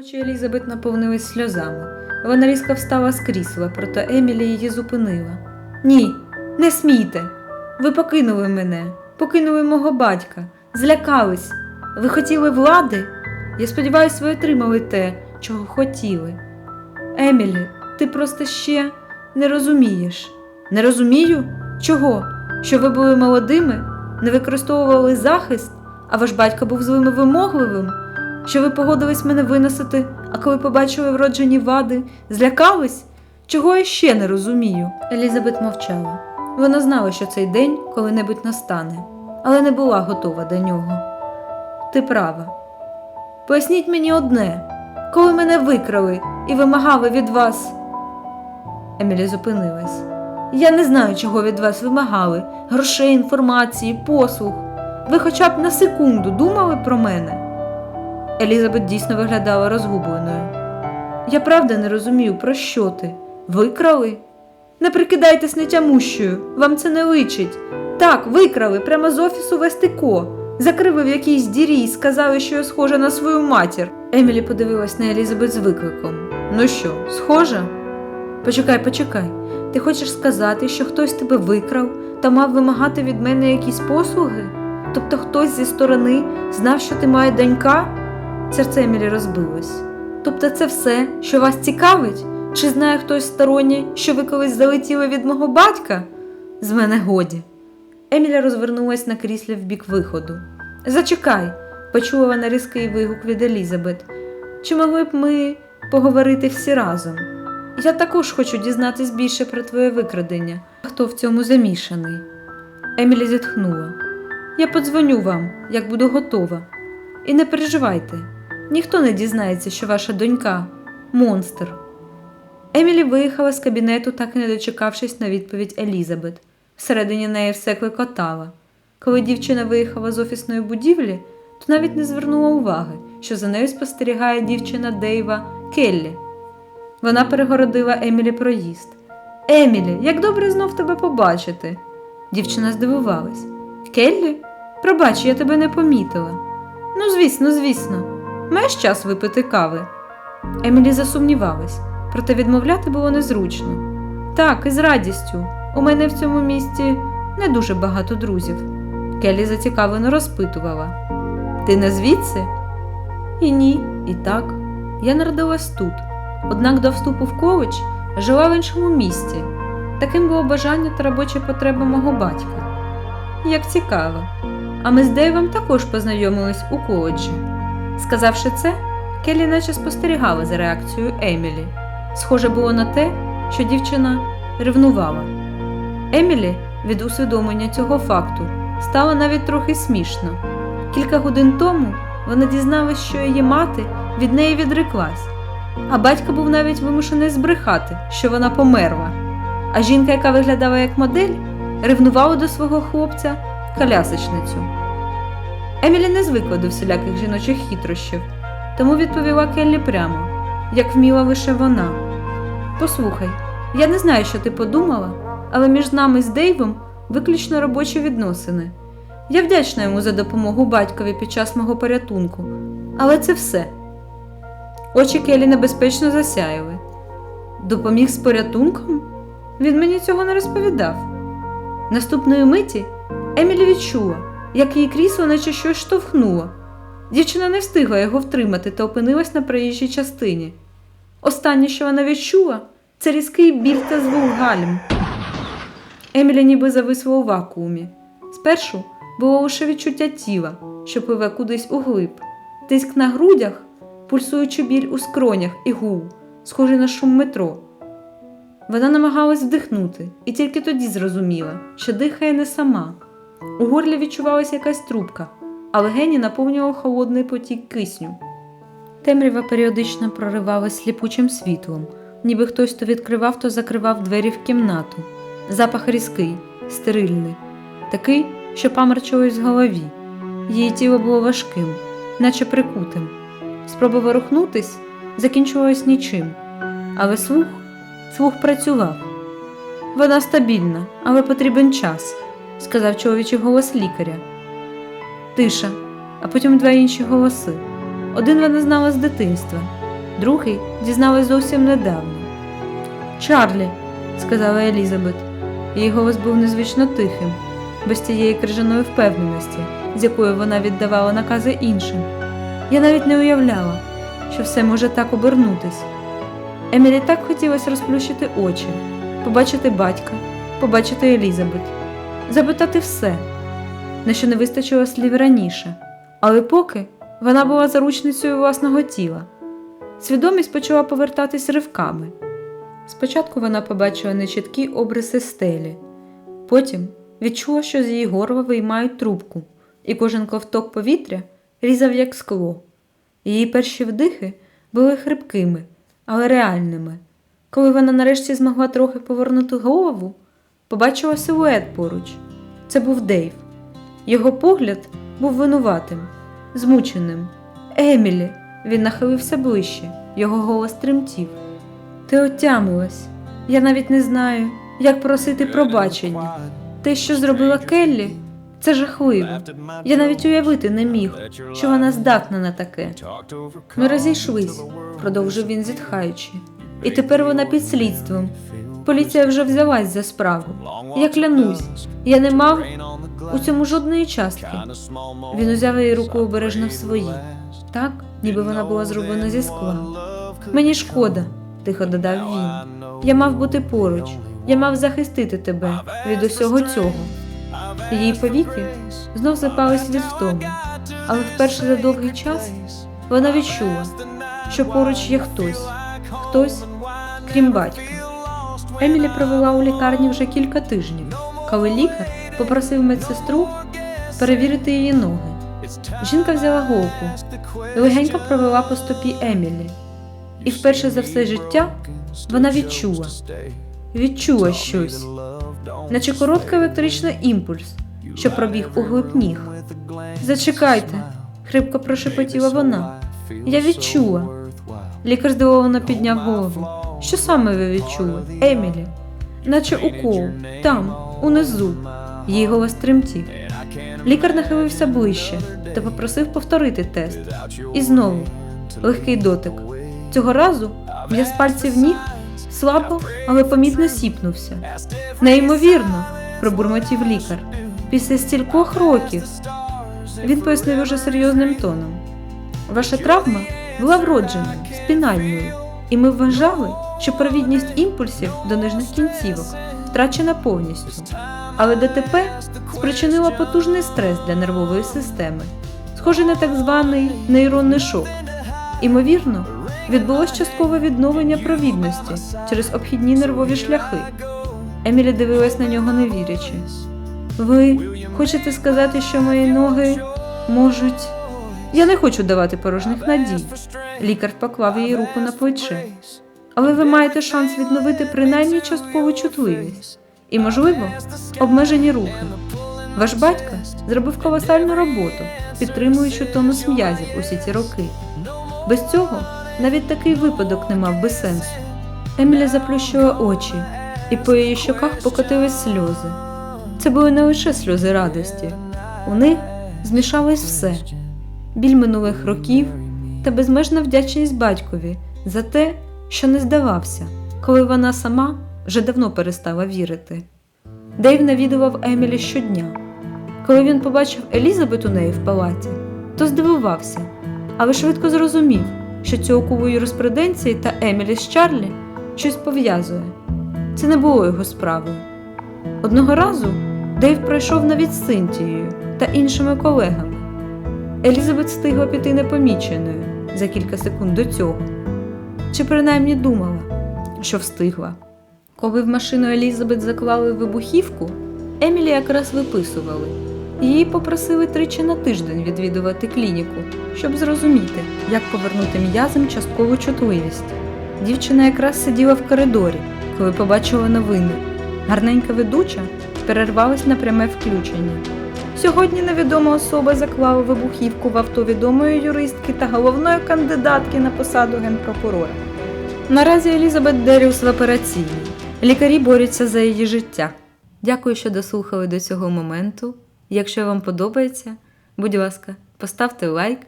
Очі Елізабет наповнились сльозами. Вона різко встала з крісла, проте Емілі її зупинила. Ні, не смійте. Ви покинули мене, покинули мого батька, злякались. Ви хотіли влади? Я сподіваюся, ви отримали те, чого хотіли. Емілі, ти просто ще не розумієш. Не розумію? Чого? Що ви були молодими, не використовували захист, а ваш батько був злим і вимогливим? Що ви погодились мене виносити, а коли побачили вроджені вади, злякались? Чого я ще не розумію? Елізабет мовчала. Вона знала, що цей день коли-небудь настане, але не була готова до нього. Ти права. Поясніть мені одне, коли мене викрали і вимагали від вас. Емілі зупинилась. Я не знаю, чого від вас вимагали грошей, інформації, послуг. Ви хоча б на секунду думали про мене? Елізабет дійсно виглядала розгубленою. Я правда не розумію, про що ти? Викрали? Не прикидайтесь нетямущою, вам це не личить. Так, викрали прямо з офісу Вестико. Закрили в якійсь дірі і сказали, що я схожа на свою матір. Емілі подивилась на Елізабет з викликом. Ну що, схожа? Почекай, почекай. Ти хочеш сказати, що хтось тебе викрав та мав вимагати від мене якісь послуги? Тобто хтось зі сторони знав, що ти має донька? Серце Емілі розбилось. Тобто це все, що вас цікавить? Чи знає хтось сторонній, що ви колись залетіли від мого батька? З мене годі. Еміля розвернулась на кріслі в бік виходу. Зачекай, почула вона різкий вигук від Елізабет. Чи могли б ми поговорити всі разом? Я також хочу дізнатись більше про твоє викрадення. Хто в цьому замішаний? Емілі зітхнула. Я подзвоню вам, як буду готова. І не переживайте, ніхто не дізнається, що ваша донька монстр. Емілі виїхала з кабінету, так і не дочекавшись на відповідь Елізабет. Всередині неї все клекотала. Коли дівчина виїхала з офісної будівлі, то навіть не звернула уваги, що за нею спостерігає дівчина Дейва Келлі. Вона перегородила Емілі проїзд. Емілі, як добре знов тебе побачити. Дівчина здивувалась. Келлі? Пробач, я тебе не помітила. Ну, звісно, звісно, маєш час випити кави. Емілі засумнівалась, проте відмовляти було незручно. Так, із радістю. У мене в цьому місті не дуже багато друзів. Келлі зацікавлено розпитувала. Ти не звідси? І ні, і так. Я народилась тут. Однак до вступу в коледж жила в іншому місті. Таким було бажання та робочі потреби мого батька. Як цікаво. А ми з Дейвом також познайомились у коледжі. Сказавши це, Келлі наче спостерігала за реакцією Емілі. Схоже було на те, що дівчина ревнувала. Емілі від усвідомлення цього факту стало навіть трохи смішно. Кілька годин тому вона дізналась, що її мати від неї відреклась, а батько був навіть вимушений збрехати, що вона померла. А жінка, яка виглядала як модель, ревнувала до свого хлопця колясочницю. Емілі не звикла до всіляких жіночих хитрощів, тому відповіла Келлі прямо, як вміла лише вона. Послухай, я не знаю, що ти подумала, але між нами з Дейвом виключно робочі відносини. Я вдячна йому за допомогу батькові під час мого порятунку, але це все. Очі Келі небезпечно засяяли. Допоміг з порятунком? Він мені цього не розповідав. Наступної миті Емілі відчула, як її крісло наче щось штовхнуло. Дівчина не встигла його втримати та опинилась на проїжджій частині. Останнє, що вона відчула, це різкий біль та звук гальм. Емілі ніби зависла у вакуумі. Спершу було лише відчуття тіла, що пливе кудись углиб, тиск на грудях, пульсуючи біль у скронях і гул, схожий на шум метро. Вона намагалась вдихнути і тільки тоді зрозуміла, що дихає не сама. У горлі відчувалася якась трубка, а легені наповнював холодний потік кисню. Темрява періодично проривалась сліпучим світлом, ніби хтось то відкривав, то закривав двері в кімнату. Запах різкий, стерильний, такий, що паморчилось в голові. Її тіло було важким, наче прикутим. Спроба ворухнутись закінчувалась нічим, але слух, слух працював. Вона стабільна, але потрібен час, сказав чоловічий голос лікаря. Тиша, а потім два інші голоси. Один вона знала з дитинства, другий дізналась зовсім недавно. Чарлі, сказала Елізабет. Її голос був незвично тихим, без тієї крижаної впевненості, з якою вона віддавала накази іншим. Я навіть не уявляла, що все може так обернутись. Емілі так хотілося розплющити очі, побачити батька, побачити Елізабет, запитати все, на що не вистачило слів раніше, але поки вона була заручницею власного тіла. Свідомість почала повертатись ривками. Спочатку вона побачила нечіткі обриси стелі, потім відчула, що з її горла виймають трубку, і кожен ковток повітря різав як скло. Її перші вдихи були хрипкими, але реальними. Коли вона нарешті змогла трохи повернути голову, побачила силует поруч. Це був Дейв. Його погляд був винуватим, змученим. Емілі, він нахилився ближче, його голос тремтів. Ти отямилась. Я навіть не знаю, як просити пробачення. Те, що зробила Келлі, це жахливо. Я навіть уявити не міг, що вона здатна на таке. Ми розійшлись, продовжив він, зітхаючи. І тепер вона під слідством. Поліція вже взялась за справу. Я клянусь, я не мав у цьому жодної частки. Він узяв її руку обережно в свої, так, ніби вона була зроблена зі скла. Мені шкода, тихо додав він. Я мав бути поруч, я мав захистити тебе від усього цього. Її повіки знов запались від втоми, але вперше за довгий час вона відчула, що поруч є хтось, хтось, крім батька. Емілі провела у лікарні вже кілька тижнів, коли лікар попросив медсестру перевірити її ноги. Жінка взяла голку і легенько провела по стопі Емілі. І вперше за все життя вона відчула, відчула щось, наче короткий електричний імпульс, що пробіг у глиб ніг. Зачекайте, хрипко прошепотіла вона. Я відчула. Лікар здивовано підняв голову. Що саме ви відчули, Емілі? Наче укол, там, унизу. Її голос тремтів. Лікар нахилився ближче та попросив повторити тест. І знову легкий дотик. Цього разу м'яз пальців ніг слабо, але помітно сіпнувся. Неймовірно, пробурмотів лікар. Після стількох років. Він пояснив уже серйозним тоном. Ваша травма була вродженою, спінальною, і ми вважали, що провідність імпульсів до нижніх кінцівок втрачена повністю. Але ДТП спричинило потужний стрес для нервової системи, схожий на так званий нейронний шок. Імовірно, відбулось часткове відновлення провідності через обхідні нервові шляхи. Емілі дивилась на нього не вірячи. Ви хочете сказати, що мої ноги можуть. Я не хочу давати порожніх надій. Лікар поклав її руку на плече. Але ви маєте шанс відновити принаймні часткову чутливість і, можливо, обмежені рухи. Ваш батько зробив колосальну роботу, підтримуючи тонус м'язів усі ці роки. Без цього навіть такий випадок не мав би сенсу. Емілі заплющила очі, і по її щоках покотились сльози. Це були не лише сльози радості, у них змішалось все біль минулих років та безмежна вдячність батькові за те, що не здавався, коли вона сама вже давно перестала вірити. Дейв навідував Емілі щодня. Коли він побачив Елізабет у неї в палаті, то здивувався, але швидко зрозумів, що цю окову юриспруденції та Емілі з Чарлі щось пов'язує. Це не було його справою. Одного разу Дейв пройшов навіть з Синтією та іншими колегами. Елізабет встигла піти непоміченою за кілька секунд до цього, чи принаймні думала, що встигла. Коли в машину Елізабет заклали вибухівку, Емілі якраз виписували. Її попросили тричі на тиждень відвідувати клініку, щоб зрозуміти, як повернути м'язам часткову чутливість. Дівчина якраз сиділа в коридорі, коли побачила новини. Гарненька ведуча перервалась на пряме включення. Сьогодні невідома особа заклала вибухівку в авто відомої юристки та головної кандидатки на посаду генпрокурора. Наразі Елізабет Деріус в операційній. Лікарі борються за її життя. Дякую, що дослухали до цього моменту. Якщо вам подобається, будь ласка, поставте лайк,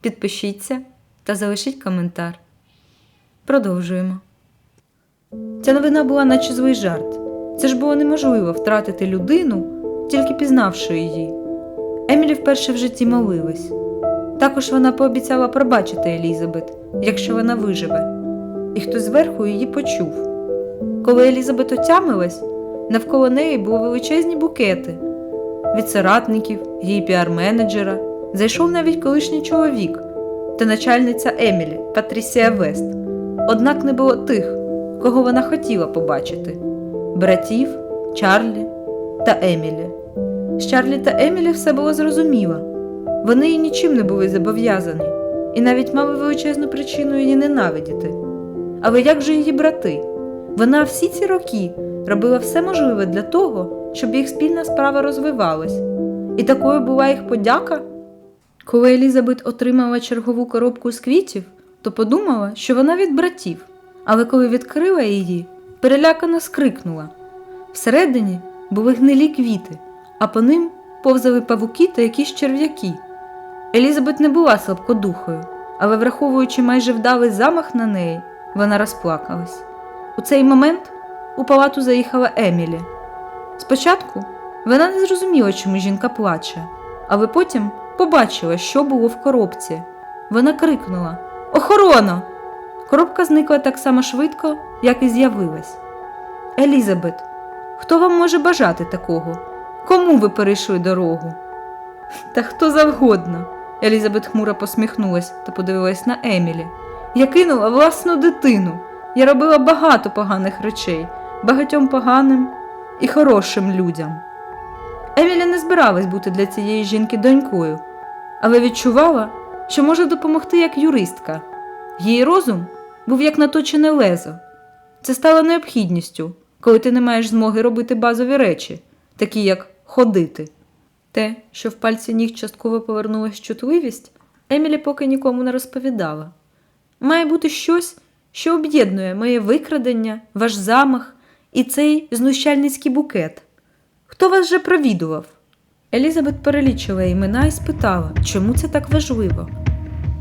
підпишіться та залишіть коментар. Продовжуємо. Ця новина була наче злий жарт. Це ж було неможливо втратити людину, тільки пізнавши її. Емілі вперше в житті молилась. Також вона пообіцяла пробачити Елізабет, якщо вона виживе, і хтось зверху її почув. Коли Елізабет отямилась, навколо неї були величезні букети. Від соратників, її піар-менеджера, зайшов навіть колишній чоловік та начальниця Емілі Патрісія Вест. Однак не було тих, кого вона хотіла побачити братів, Чарлі та Емілі. З Чарлі та Емілі все було зрозуміло. Вони їй нічим не були зобов'язані і навіть мали величезну причину її ненавидіти. Але як же її брати? Вона всі ці роки робила все можливе для того, щоб їх спільна справа розвивалась. І такою була їх подяка. Коли Елізабет отримала чергову коробку з квітів, то подумала, що вона від братів, але коли відкрила її, перелякано скрикнула. Всередині були гнилі квіти, а по ним повзали павуки та якісь черв'яки. Елізабет не була слабкодухою, але, враховуючи майже вдалий замах на неї, вона розплакалась. У цей момент у палату заїхала Емілі. Спочатку вона не зрозуміла, чому жінка плаче, але потім побачила, що було в коробці. Вона крикнула Охорона! Коробка зникла так само швидко, як і з'явилась. Елізабет, хто вам може бажати такого? Кому ви перейшли дорогу? Та хто завгодно. Елізабет хмуро посміхнулась та подивилась на Емілі. Я кинула власну дитину. Я робила багато поганих речей, багатьом поганим і хорошим людям. Емілі не збиралась бути для цієї жінки донькою, але відчувала, що може допомогти як юристка. Її розум був як наточене лезо. Це стало необхідністю, коли ти не маєш змоги робити базові речі, такі як ходити. Те, що в пальці ніг частково повернулась чутливість, Емілі поки нікому не розповідала. Має бути щось, що об'єднує моє викрадення, ваш замах і цей знущальницький букет. Хто вас вже провідував? Елізабет перелічила імена і спитала, чому це так важливо.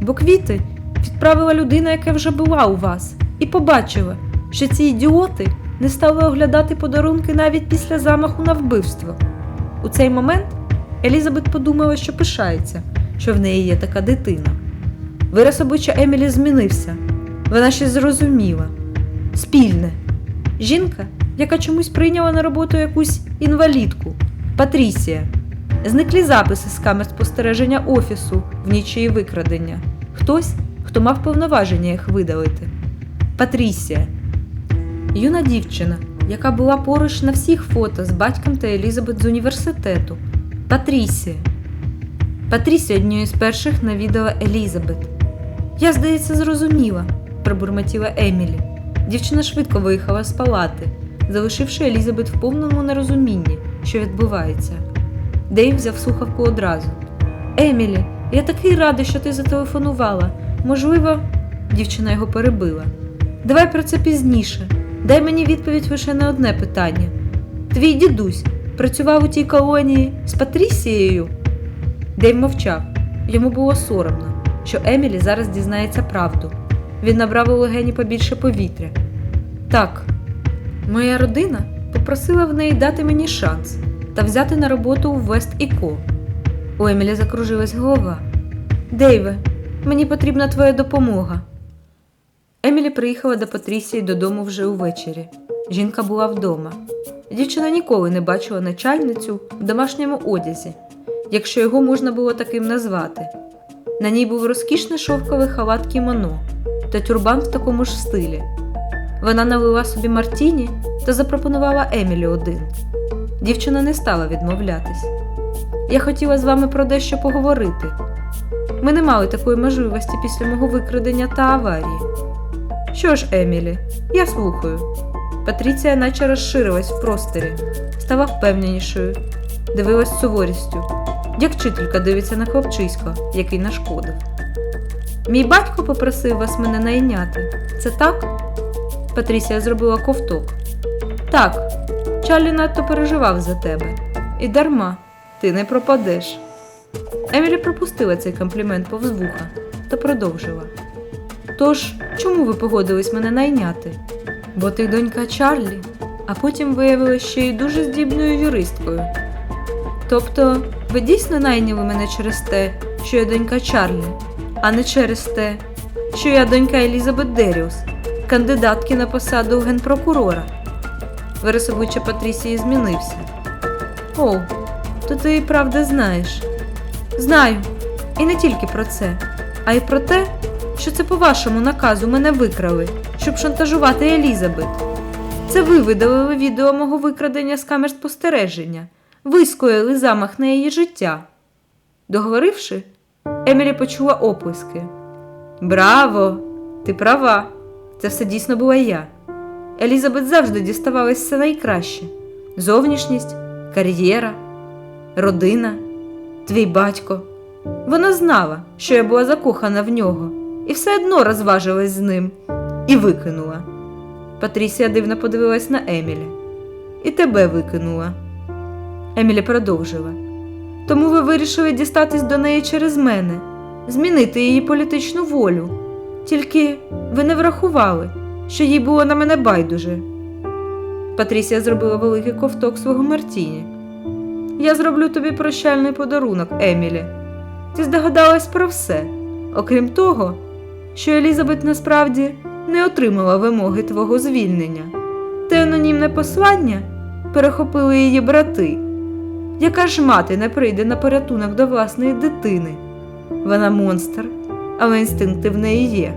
Бо квіти відправила людина, яка вже була у вас, і побачила, що ці ідіоти не стали оглядати подарунки навіть після замаху на вбивство. У цей момент Елізабет подумала, що пишається, що в неї є така дитина. Вираз обличчя Емілі змінився. Вона щось зрозуміла. Спільне. Жінка, яка чомусь прийняла на роботу якусь інвалідку Патрісія. Зниклі записи з камер спостереження офісу в ніч її викрадення. Хтось, хто мав повноваження їх видалити. Патрісія. Юна дівчина, яка була поруч на всіх фото з батьком та Елізабет з університету. Патрісія. Патрісія однією з перших навідала Елізабет. Я, здається, зрозуміла, пробурмотіла Емілі. Дівчина швидко виїхала з палати, залишивши Елізабет в повному нерозумінні, що відбувається. Дейв взяв слухавку одразу. Емілі, я такий радий, що ти зателефонувала. Можливо, дівчина його перебила. Давай про це пізніше. Дай мені відповідь лише на одне питання. Твій дідусь працював у тій колонії з Патрісією? Дейв мовчав. Йому було соромно, що Емілі зараз дізнається правду. Він набрав у легені побільше повітря. Так, моя родина попросила в неї дати мені шанс та взяти на роботу у Вест і Ко. У Емілі закружилась голова. Дейве, мені потрібна твоя допомога. Емілі приїхала до Патрісії додому вже увечері. Жінка була вдома. Дівчина ніколи не бачила начальницю в домашньому одязі, якщо його можна було таким назвати. На ній був розкішний шовковий халат кімоно та тюрбан в такому ж стилі. Вона налила собі Мартіні та запропонувала Емілі один. Дівчина не стала відмовлятись. Я хотіла з вами про дещо поговорити. Ми не мали такої можливості після мого викрадення та аварії. Що ж, Емілі, я слухаю. Патріція наче розширилась в просторі, стала впевненішою, дивилась суворістю, як вчителька дивиться на хлопчисько, який нашкодив. Мій батько попросив вас мене найняти. Це так? Патрісія зробила ковток. Так, Чарлі надто переживав за тебе. І дарма, ти не пропадеш. Емілі пропустила цей комплімент повз вуха та продовжила. Тож, чому ви погодились мене найняти? Бо ти донька Чарлі, а потім виявилася ще й дуже здібною юристкою. Тобто, ви дійсно найняли мене через те, що я донька Чарлі, а не через те, що я донька Елізабет Деріус, кандидатки на посаду генпрокурора. Обличчя Патрісії змінився. О, то ти і правда знаєш. Знаю. І не тільки про це, а й про те, що це по вашому наказу мене викрали, щоб шантажувати Елізабет. Це ви видалили відео мого викрадення з камер спостереження. Ви скоїли замах на її життя. Договоривши, Емілі почула оплески. Браво! Ти права. Це все дійсно була я. Елізабет завжди діставалось все найкраще: зовнішність, кар'єра, родина, твій батько. Вона знала, що я була закохана в нього, і все одно розважилась з ним і викинула. Патрісія дивно подивилась на Емілі. І тебе викинула. Емілі продовжила. Тому ви вирішили дістатись до неї через мене, змінити її політичну волю. Тільки ви не врахували, що їй було на мене байдуже. Патрісія зробила великий ковток свого Мартіні. Я зроблю тобі прощальний подарунок, Емілі. Ти здогадалась про все, окрім того, що Елізабет насправді не отримала вимоги твого звільнення. Те анонімне послання перехопили її брати. Яка ж мати не прийде на порятунок до власної дитини? Вона монстр, але інстинкти в неї є.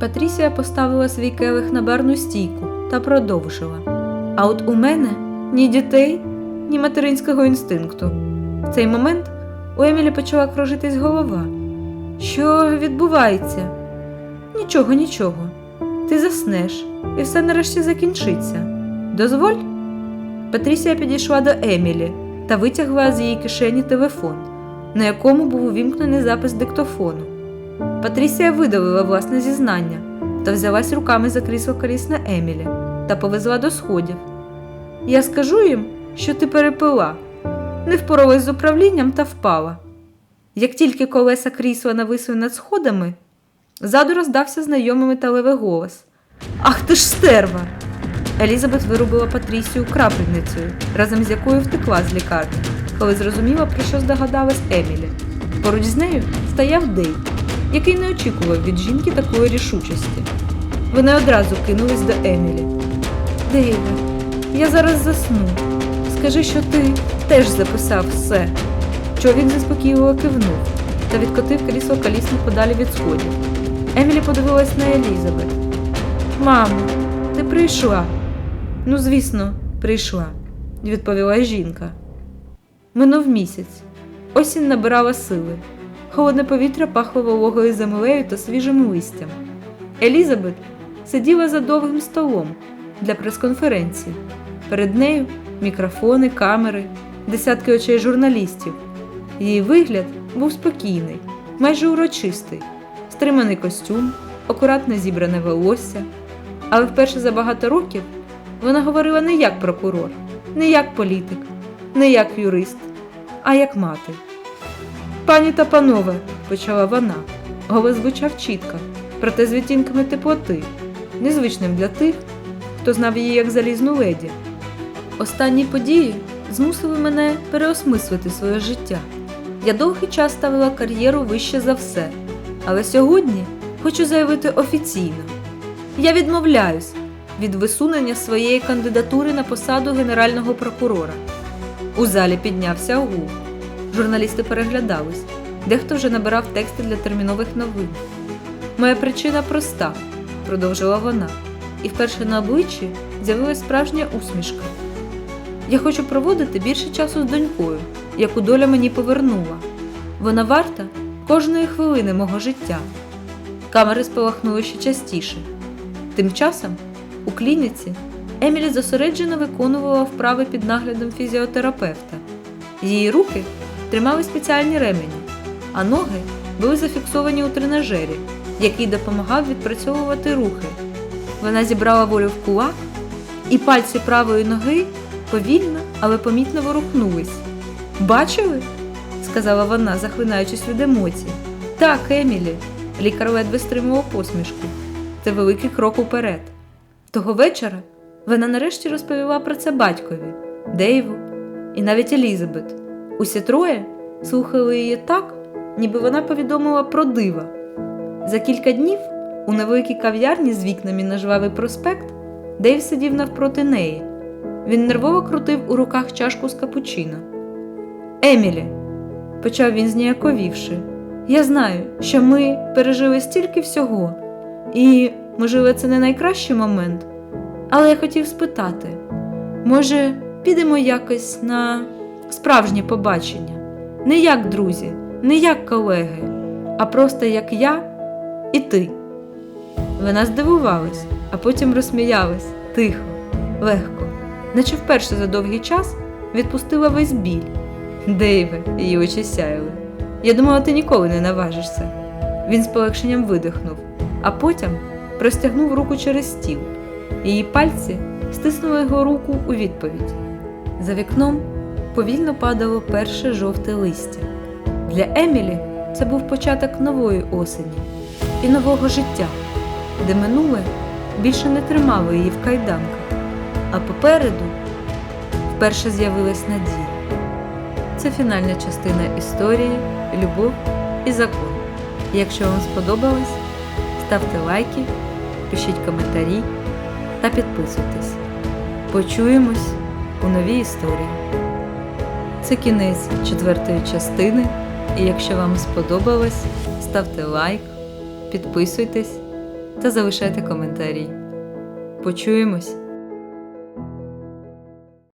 Патрісія поставила свій келих на барну стійку та продовжила. А от у мене ні дітей, ні материнського інстинкту. В цей момент у Емілі почала кружитись голова. Що відбувається? Нічого, нічого. Ти заснеш, і все нарешті закінчиться. Дозволь? Патрісія підійшла до Емілі та витягла з її кишені телефон, на якому був увімкнений запис диктофону. Патрісія видалила власне зізнання та взялась руками за крісло колісне Емілі та повезла до сходів. Я скажу їм, що ти перепила, не впоралась з управлінням та впала. Як тільки колеса крісла нависли над сходами, ззаду роздався знайомий металевий голос. Ах ти ж стерва! Елізабет вирубила Патрісію крапельницею, разом з якою втекла з лікарні, коли зрозуміла, про що здогадалась Емілі. Поруч з нею стояв Дейв, який не очікував від жінки такої рішучості. Вони одразу кинулись до Емілі. Дейве, я зараз засну. Скажи, що ти теж записав все. Чоловік заспокійливо кивнув та відкотив крісло колісник подалі від сходів. Емілі подивилась на Елізабет. Мамо, ти прийшла. Ну, звісно, прийшла, відповіла жінка. Минув місяць. Осінь набирала сили. Холодне повітря пахло вологою землею та свіжим листям. Елізабет сиділа за довгим столом для прес-конференції. Перед нею мікрофони, камери, десятки очей журналістів. Її вигляд був спокійний, майже урочистий, стриманий костюм, акуратно зібране волосся. Але вперше за багато років вона говорила не як прокурор, не як політик, не як юрист, а як мати. Пані та панове, почала вона. Голос звучав чітко, проте з відтінками теплоти, незвичним для тих, хто знав її як залізну леді. Останні події змусили мене переосмислити своє життя. Я довгий час ставила кар'єру вище за все, але сьогодні хочу заявити офіційно: я відмовляюсь від висунення своєї кандидатури на посаду генерального прокурора. У залі піднявся гул. Журналісти переглядались, дехто вже набирав тексти для термінових новин. Моя причина проста, продовжила вона, і вперше на обличчі з'явилась справжня усмішка. Я хочу проводити більше часу з донькою, яку доля мені повернула. Вона варта кожної хвилини мого життя. Камери спалахнули ще частіше. Тим часом у клініці Емілі зосереджено виконувала вправи під наглядом фізіотерапевта. Її руки тримали спеціальні ремені, а ноги були зафіксовані у тренажері, який допомагав відпрацьовувати рухи. Вона зібрала волю в кулак, і пальці правої ноги повільно, але помітно ворухнулись. Бачили? Сказала вона, захлинаючись від емоцій. Так, Емілі, Лікар ледве стримував посмішку. Це великий крок уперед. Того вечора вона нарешті розповіла про це батькові, Дейву і навіть Елізабет. Усі троє слухали її так, ніби вона повідомила про дива. За кілька днів у невеликій кав'ярні з вікнами на жвавий проспект Дейв сидів навпроти неї. Він нервово крутив у руках чашку з капучино. Емілі, почав він зніяковівши. Я знаю, що ми пережили стільки всього, і, можливо, це не найкращий момент. Але я хотів спитати, може, підемо якось на справжнє побачення? Не як друзі, не як колеги, а просто як я і ти. Вона здивувалась, а потім розсміялась тихо, легко, наче вперше за довгий час відпустила весь біль. Дейве, її очі сяяли. Я думала, ти ніколи не наважишся. Він з полегшенням видихнув, а потім простягнув руку через стіл. Її пальці стиснули його руку у відповідь. За вікном повільно падало перше жовте листя. Для Емілі це був початок нової осені і нового життя, де минуле більше не тримало її в кайданках, а попереду вперше з'явилась надія. Це фінальна частина історії Любов і закон. Якщо вам сподобалось, ставте лайки, пишіть коментарі та підписуйтесь. Почуємось у новій історії. Це кінець четвертої частини. І якщо вам сподобалось, ставте лайк, підписуйтесь та залишайте коментарі. Почуємось!